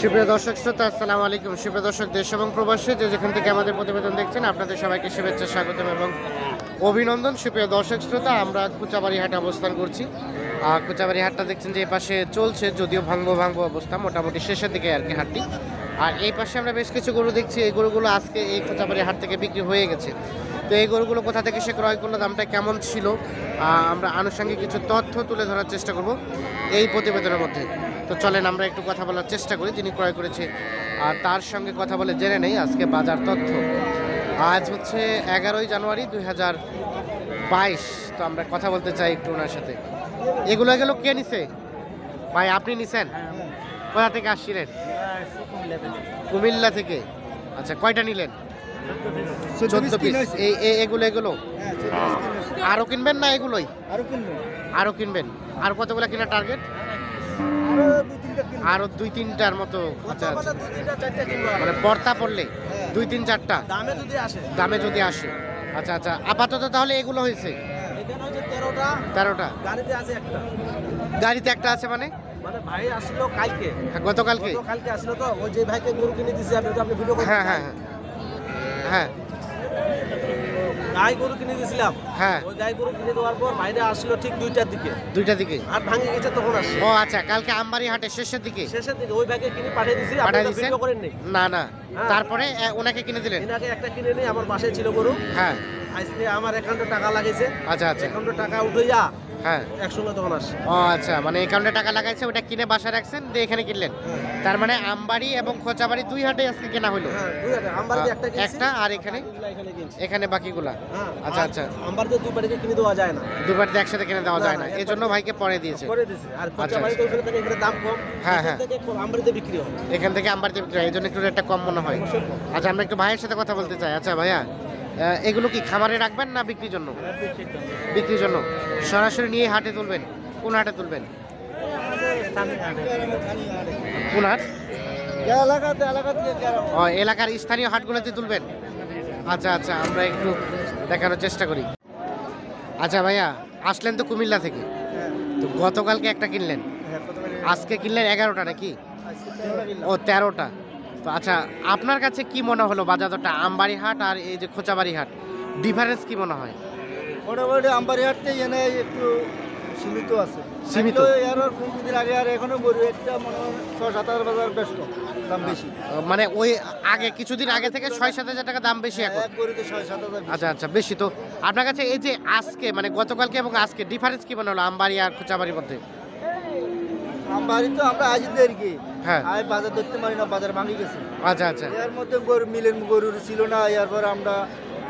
সুপ্রিয় দর্শক শ্রোতা, আসসালামু আলাইকুম। সুপ্রিয় দর্শক, দেশ এবং প্রবাসী, যে যেখান থেকে আমাদের প্রতিবেদন দেখছেন, আপনাদের সবাইকে শুভেচ্ছা, স্বাগতম এবং অভিনন্দন। সুপ্রিয় দর্শক শ্রোতা, আমরা কুচাবাড়ি হাটে অবস্থান করছি। আর কুচাবাড়ি হাটটা দেখছেন যে এই পাশে চলছে, যদিও ভাঙ্গো ভাঙ্গো অবস্থা, মোটামুটি শেষের দিকে আর কি হাটটি। আর এই পাশে আমরা বেশ কিছু গরু দেখছি, এই গরুগুলো আজকে এই কুচাবাড়ি হাট থেকে বিক্রি হয়ে গেছে। তো এই গরুগুলো কোথা থেকে সে ক্রয় করল, দামটা কেমন ছিল? আমরা আনুষঙ্গিক কিছু তথ্য তুলে ধরার চেষ্টা করব এই প্রতিবেদনের মধ্যে। তো চলেন আমরা একটু কথা বলার চেষ্টা করি যিনি ক্রয় করেছে। আর তার সঙ্গে কথা বলে জেনে নেই আজকে বাজার তথ্য। আজ হচ্ছে এগারোই জানুয়ারি দুই হাজার বাইশ তো আমরা কথা বলতে চাই একটু ওনার সাথে। এগুলো এগুলো কে নিছে? ভাই আপনি নিছেন? কোথা থেকে আসছিলেন? কুমিল্লা থেকে। আচ্ছা কয়টা নিলেন? চোদ্দ পিস। এই এগুলো এগুলো? আরও কিনবেন না এগুলোই? আরও কিনবো। আরও কিনবেন। আর কতগুলো কেনার টার্গেট আরও দুই তিনটার মতো মানে পর্তা পড়লে হ্যাঁ। দুই তিন চারটা। দামে যদি আসে। দামে যদি আসে। আচ্ছা আচ্ছা। আপাতত তাহলে এগুলো হয়েছে? তেরোটা। তেরোটা। গাড়িতে আছে একটা। গাড়িতে একটা আছে মানে? মানে ভাই আসলো কালকে। হ্যাঁ, গতকালকে। কালকে আসলো তো ওই যে ভাইকে গরু কিনে দিছি আমি আপনি ভিডিও হ্যাঁ হ্যাঁ হ্যাঁ। হ্যাঁ। গাই গরু কিনে দিয়েছিলাম। হ্যাঁ। ওই গাই গরু কিনে দেওয়ার পর বাইরে আসলো ঠিক দুইটার দিকে। দুইটার দিকে। আর ভাঙে গেছে তখন আসছে ও আচ্ছা কালকে আমবাড়ি হাটে শেষের দিকে? শেষের দিকে ওই ব্যাগে কিনে পাঠিয়ে দিছি আপনি পাঠিয়ে ভিডিও করেন নি না না। হ্যাঁ। তারপরে ওনাকে কিনে দিলেন? এনাকে একটা কিনে নিই আমার বাসায় ছিল গরু। হ্যাঁ। আজকে আমার অ্যাকাউন্টে টাকা লাগিয়েছে আচ্ছা আচ্ছা। অ্যাকাউন্টে টাকা উঠাইয়া হ্যাঁ। একসঙ্গে তখন আসছে ও আচ্ছা মানে টাকা লাগাইছে ওটা কিনে বাসা রাখছেন দিয়ে এখানে কিনলেন। তার মানে আমবাড়ি এবং খোঁচাবাড়ি দুই হাটে আজকে কেনা হলো হ্যাঁ একটা আর এখানে? এখানে বাকিগুলা? হ্যাঁ আচ্ছা, আচ্ছা। আমবাড়িতে বাড়িতে কিনে দেওয়া যায় না। দুবারতে একসাথে কিনে দেওয়া যায় না এই জন্য ভাইকে পরে দিয়েছে। করে দিছি আর খরচা আচ্ছা, ওখানে থেকে এখানে দাম কম হ্যাঁ, হ্যাঁ। আমবাড়িতে বিক্রি হয়। এখান থেকে আমবাড়িতে বিক্রি হয়। এই জন্য একটু রেটটা কম মনে হয়। আচ্ছা আমরা একটু ভাইয়ের সাথে কথা বলতে চাই। আচ্ছা ভাইয়া। এগুলো কি খামারে রাখবেন না বিক্রির জন্য? বিক্রির জন্য। সরাসরি নিয়ে হাটে তুলবেন? কোন হাটে তুলবেন? কোন হাট? এলাকার স্থানীয় হাটগুলোতে তুলবেন? আচ্ছা আচ্ছা আমরা একটু দেখানোর চেষ্টা করি। আচ্ছা ভাইয়া, আসলেন তো কুমিল্লা থেকে। তো গতকালকে একটা কিনলেন? আজকে কিনলেন এগারোটা নাকি? ও, তেরোটা। তো আচ্ছা আপনার কাছে কি মনে হলো বাজারটা আমবাড়ি হাট আর এই যে খোঁচাবাড়ি হাট ডিফারেন্স কি মনে হয়? মোটামুটি আমবাড়ি হাটতে এনে একটু সীমিত আছে। সীমিত? এর দিন আগে আর এখনও গরু একটা মনে হয় ছয় সাত হাজার বাজার ব্যস্ত দাম বেশি। মানে ওই আগে কিছুদিন আগে থেকে ছয় সাত হাজার টাকা দাম বেশি এখন? গরুতে ছয় সাত হাজার আচ্ছা আচ্ছা বেশি। তো আপনার কাছে এই যে আজকে মানে গতকালকে এবং আজকে ডিফারেন্স কি মনে হলো আমবাড়ি আর খোঁচাবাড়ির মধ্যে? আমবাড়ি তো আমরা আজ দেরকে হ্যাঁ। বাজার ধরতে পারি না বাজার ভাঙি গেছে। আচ্ছা আচ্ছা। এর মধ্যে গরু গরুর ছিল না এরপর আমরা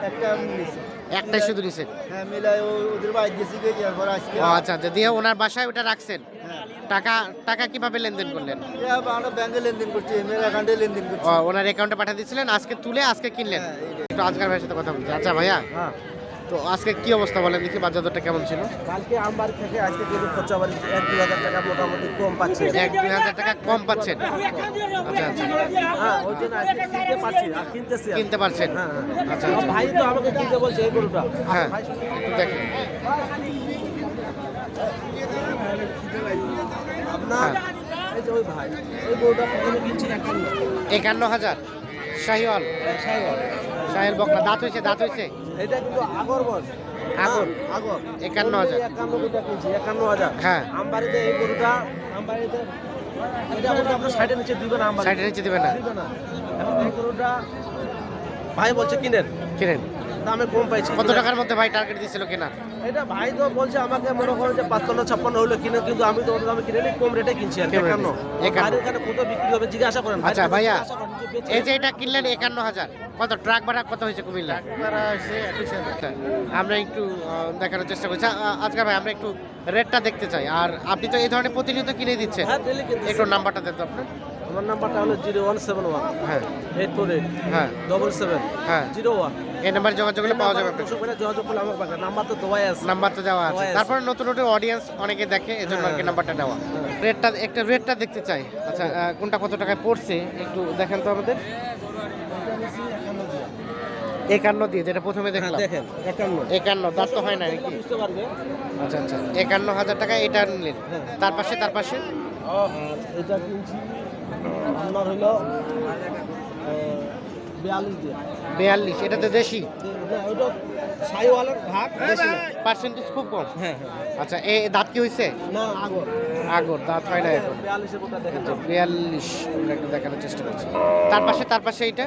একটা নিয়েছি। একটাই শুধু নিছে হ্যাঁ মিলাই ওদের বাইর গেছি এরপর আজকে আচ্ছা আচ্ছা। দিয়ে ওনার বাসায় ওটা রাখছেন? হ্যাঁ। টাকা টাকা কীভাবে লেনদেন করলেন? আমরা ব্যাংকে লেনদেন করছি এমএল অ্যাকাউন্টে লেনদেন করছি। ওনার অ্যাকাউন্টে পাঠিয়ে দিয়েছিলেন আজকে তুলে আজকে কিনলেন? হ্যাঁ, একটু আজকাল ভাইয়ের সাথে কথা বলছি। আচ্ছা ভাইয়া। হ্যাঁ। তো আজকে কি অবস্থা বলেন? দেখি বাজার দরটা কেমন ছিল? কালকে আমবাড়ি থেকে আজকে যেহেতু খরচা বাড়ি এক দুই হাজার টাকা মোটামুটি কম পাচ্ছি। এক দুই হাজার টাকা কম পাচ্ছেন? আচ্ছা আচ্ছা। হ্যাঁ ওই জন্য আজকে কিনতে পারছি আর কিনতেছি কিনতে পারছেন? হ্যাঁ হ্যাঁ। আচ্ছা আচ্ছা। ভাই তো আমাকে কিনতে বলছে এই গরুটা। হ্যাঁ একটু দেখেন। আপনার হ্যাঁ। এই যে ওই ভাই ওই গরুটা প্রথমে কিনছি একান্ন একান্ন হাজার। শাহিওয়াল। শাহিল বকরা দাঁত হয়েছে দাঁত হয়েছে? এটা কিন্তু আগর বস আগর? আগর। একান্ন হাজার। একান্ন কিনছি একান্ন হাজার। হ্যাঁ। আমবাড়িতে এই গরুটা আমবাড়িতে এটা বলতে আপনার সাইডের নিচে দিবেন আমবাড়ি। সাইডের নিচে না। এখন এই গরুটা ভাই বলছে কিনেন। কিনেন। দামে কম পাইছি। কত টাকার মধ্যে ভাই টার্গেট দিয়েছিল কেনা? এটা ভাই তো বলছে আমাকে মনে করেন যে পাঁচপান্ন ছাপ্পান্ন হলে কিনে কিন্তু আমি তো দামে কিনে নিই কম রেটে কিনছি আর একান্ন। একান্ন। এখানে কত বিক্রি হবে জিজ্ঞাসা করেন। আচ্ছা, ভাইয়া, এই যে এটা কিনলেন একান্ন হাজার কত ট্রাক ভাড়া কত হয়েছে কুমিল্লা? আচ্ছা, আমরা একটু আহ, দেখানোর চেষ্টা করছি। আজকে ভাই আমরা একটু রেটটা দেখতে চাই। আর আপনি তো এই ধরনের প্রতিনিয়ত কিনে দিচ্ছেন। হ্যাঁ। একটু নাম্বারটা দেন তো আপনার। আমার নাম্বারটা হলো জিরো ওয়ান সেভেন ওয়ান। হ্যাঁ। Eight four eight. হ্যাঁ। Double seven. হ্যাঁ। Zero one. এই নাম্বার যোগাযোগ করলে পাওয়া যাবে আপনার যোগাযোগ করলে আমার পাখা নাম্বার তো দেওয়াই আছে। নাম্বার তো দেওয়া আছে। তারপরে নতুন নতুন অডিয়েন্স অনেকে দেখে এই জন্য আর কি হ্যাঁ। নাম্বারটা দেওয়া। রেটটা একটা রেটটা দেখতে চাই। আচ্ছা কোনটা কত টাকায় পড়ছে? একটু দেখেন তো আমাদের। একান্ন দিয়ে যেটা প্রথমে হ্যাঁ, দেখলাম। দেখেন। একান্ন। একান্ন তার তো হয় না নাকি? বুঝতে পারবে। আচ্ছা আচ্ছা। একান্ন হাজার টাকা এটা নিলেন। হ্যাঁ। তার পাশে তার পাশে? এটা কিনছি। আপনার হইল বিয়াল্লিশ দিয়ে। বিয়াল্লিশ এটা তো দেশি। না। পার্সেন্টেজ খুব কম? হ্যাঁ হ্যাঁ। আচ্ছা এ দাঁত কি হয়েছে আগর। আগর দাঁত হয় না এখন? বিয়াল্লিশ দেখানোর চেষ্টা করছি। তার পাশে তার পাশে এইটা?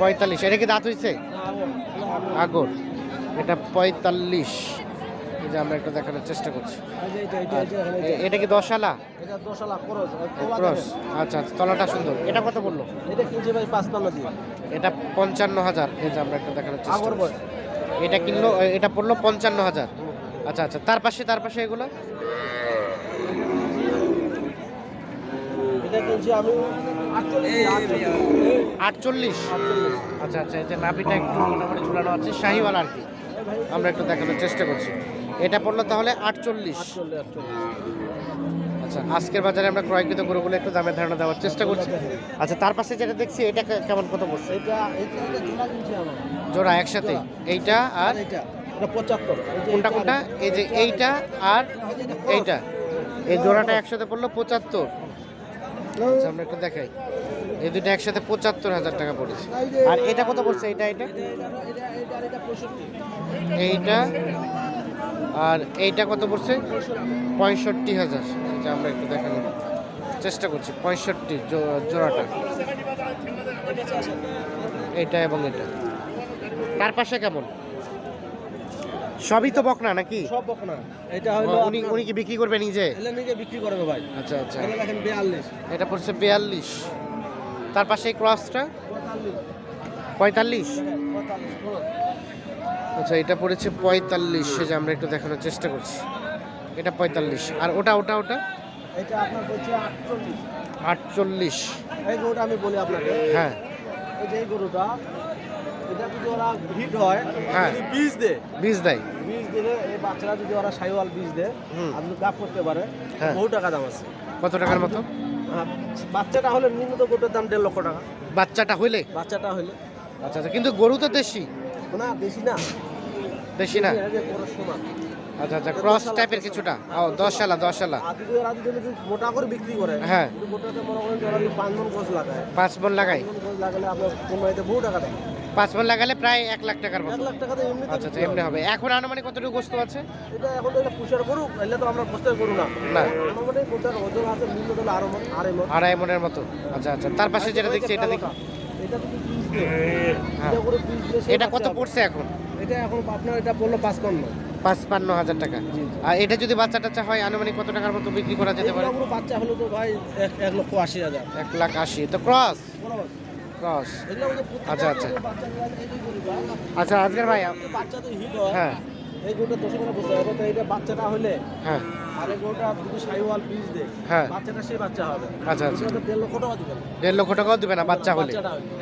পঁয়তাল্লিশ। এটা কি দাঁত হয়েছে আগর। আগর। এটা পঁয়তাল্লিশ। এই যে আমরা একটু দেখানোর চেষ্টা করছি। এটা কি দশালা? ক্রস আচ্ছা আচ্ছা তলাটা সুন্দর। এটা কত বলল এটা কিনছি ভাই পাঁচ দিয়ে? এটা পঞ্চান্ন হাজার। এই যে আমরা একটু দেখানোর চেষ্টা করছি। এটা কিনলো এটা পড়ল পঞ্চান্ন হাজার। আচ্ছা আচ্ছা তার পাশে তার পাশে এগুলো? এটা কিনছি আমি। আটচল্লিশ। আচ্ছা আচ্ছা এই যে নাভিটা একটু মোটামুটি ঝুলানো আছে শাহিওয়াল আর কি। আমরা একটু দেখানোর চেষ্টা করছি। এটা পড়ল তাহলে আটচল্লিশ। আচ্ছা আজকের বাজারে আমরা ক্রয়কৃত গরুগুলো একটু দামের ধারণা দেওয়ার চেষ্টা করছি। আচ্ছা তার পাশে যেটা দেখছি এটা কেমন কত একটা জোড়া একসাথে। এইটা আর এটা পঁচাত্তর। কোনটা কোনটা? এই যে এইটা আর এইটা। এই জোড়াটা একসাথে পড়ল পঁচাত্তর। আমরা একটু দেখাই। এই দুটো একসাথে পঁচাত্তর হাজার টাকা পড়েছে। আর এটা কত পড়ছে? এটা এটা। এইটা আর এইটা কত পড়ছে? পঁয়ষট্টি হাজার। এটা আমরা একটু দেখানোর চেষ্টা করছি পঁয়ষট্টি জোড়াটা। এটা এবং এটা। তার পাশে কেমন? সবই তো বকনা নাকি? সব বকনা। এটা হলো উনি উনি কি বিক্রি করবে নিজে? এলে নিজে বিক্রি করবে ভাই। আচ্ছা আচ্ছা। এটা দেখেন বিয়াল্লিশ। এটা পড়ছে বিয়াল্লিশ। তার পাশে এই ক্রসটা? পঁয়তাল্লিশ। পঁয়তাল্লিশ? পঁয়তাল্লিশ বলো। আচ্ছা এটা পড়েছে পঁয়তাল্লিশ। সে যে আমরা একটু দেখানোর চেষ্টা করছি। এটা পঁয়তাল্লিশ। আর ওটা ওটা ওটা? এটা আপনার বলছে আটচল্লিশ। আটচল্লিশ। এই গরুটা আমি বলি আপনাকে। হ্যাঁ। এই যে গরুটা এটা যদি ওরা হিট হয় হ্যাঁ। যদি বীজ দেয় বীজ দেয়। বীজ দিলে এই বাচ্চারা যদি ওরা সাইওয়াল বীজ দেয়। আপনি গাপ করতে পারে। হ্যাঁ। বহু টাকা দাম আছে। কত টাকার মতো? বাচ্চাটা হলে নিম্নত গরুটার দাম দেড় লক্ষ টাকা। বাচ্চাটা হইলে? বাচ্চাটা হলে আচ্ছা আচ্ছা কিন্তু গরু তো দেশি? না বেশি না। দেশি না? আচ্ছা আচ্ছা ক্রস টাইপের কিছুটা? ও দশ সালা দশ যদি মোটা করে বিক্রি করে হ্যাঁ। মনে করেন পাঁচ মন গোছ লাগায় পাঁচ মন লাগাই পাঁচ লাগালে আপনার বহু টাকা দেয়। পাঁচ মন লাগালে প্রায় এক লাখ টাকার এক মতো লাখ টাকা আচ্ছা আচ্ছা এমনি হবে। এখন আনুমানিক কতটুকু গোস্ত আছে? এটা এখন এটা পুষার গরু এলে তো আমরা বসতে গরু না। না। আনুমানিক গোটার ওজন আছে নিম্ন হলে আরও মন আড়াই মন। আড়াই মনের মতো। আচ্ছা আচ্ছা তার পাশে যেটা দেখছি এটা দেখি। এটা পিস হ্যাঁ। এটা কত পড়ছে এখন? এটা এখন আপনার এটা পড়ল পাঁচ পান্ন পাঁচপান্ন হাজার টাকা। আর এটা যদি বাচ্চা টাচ্চা হয় আনুমানিক কত টাকার মতো বিক্রি করা যেতে পারে? বাচ্চা হলো তো ভাই এক লক্ষ আশি হাজার। এক লাখ আশি। তো ক্রস। বরাবর। ক্রস আচ্ছা, আচ্ছা। আচ্ছা আজকের ভাই বাচ্চা তো হিট হয়। হ্যাঁ। এই দশ বসতে হবে তো এটা হলে হ্যাঁ। আর সাইওয়াল হ্যাঁ। বাচ্চাটা সেই বাচ্চা হবে। আচ্ছা আচ্ছা। দেড় লক্ষ টাকা দিবেন দেড় লক্ষ টাকাও দিবে না বাচ্চা হলে।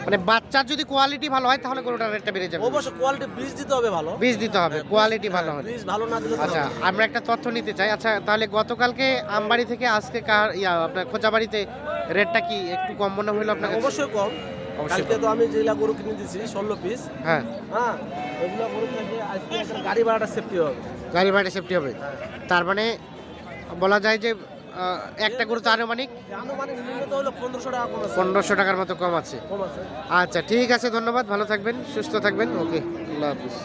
মানে বাচ্চার যদি কোয়ালিটি ভালো হয় তাহলে গরুটার রেটটা বেড়ে যাবে। অবশ্য কোয়ালিটি বীজ দিতে হবে ভালো। বীজ দিতে হবে কোয়ালিটি ভালো হলে। বীজ ভালো না দিলে আচ্ছা আমরা একটা তথ্য নিতে চাই। আচ্ছা তাহলে গতকালকে আমবাড়ি থেকে আজকে কার ইয়া আপনার খোঁচাবাড়িতে রেটটা কি একটু কম মনে হলো আপনার অবশ্যই কম। অবশ্যই কালকে তো আমি যেগুলা গরু কিনে দিয়েছি ষোলো পিস হ্যাঁ। হ্যাঁ ওইগুলো গরু থেকে আজকে গাড়ি ভাড়াটা সেফটি হবে। গাড়ি ভাড়াটা সেফটি হবে। তার মানে বলা যায় যে একটা গরু তো আনুমানিক পনেরোশো টাকার মতো কম আছে। কম আছে। আচ্ছা ঠিক আছে ধন্যবাদ। ভালো থাকবেন সুস্থ থাকবেন। ওকে আল্লাহ হাফিজ।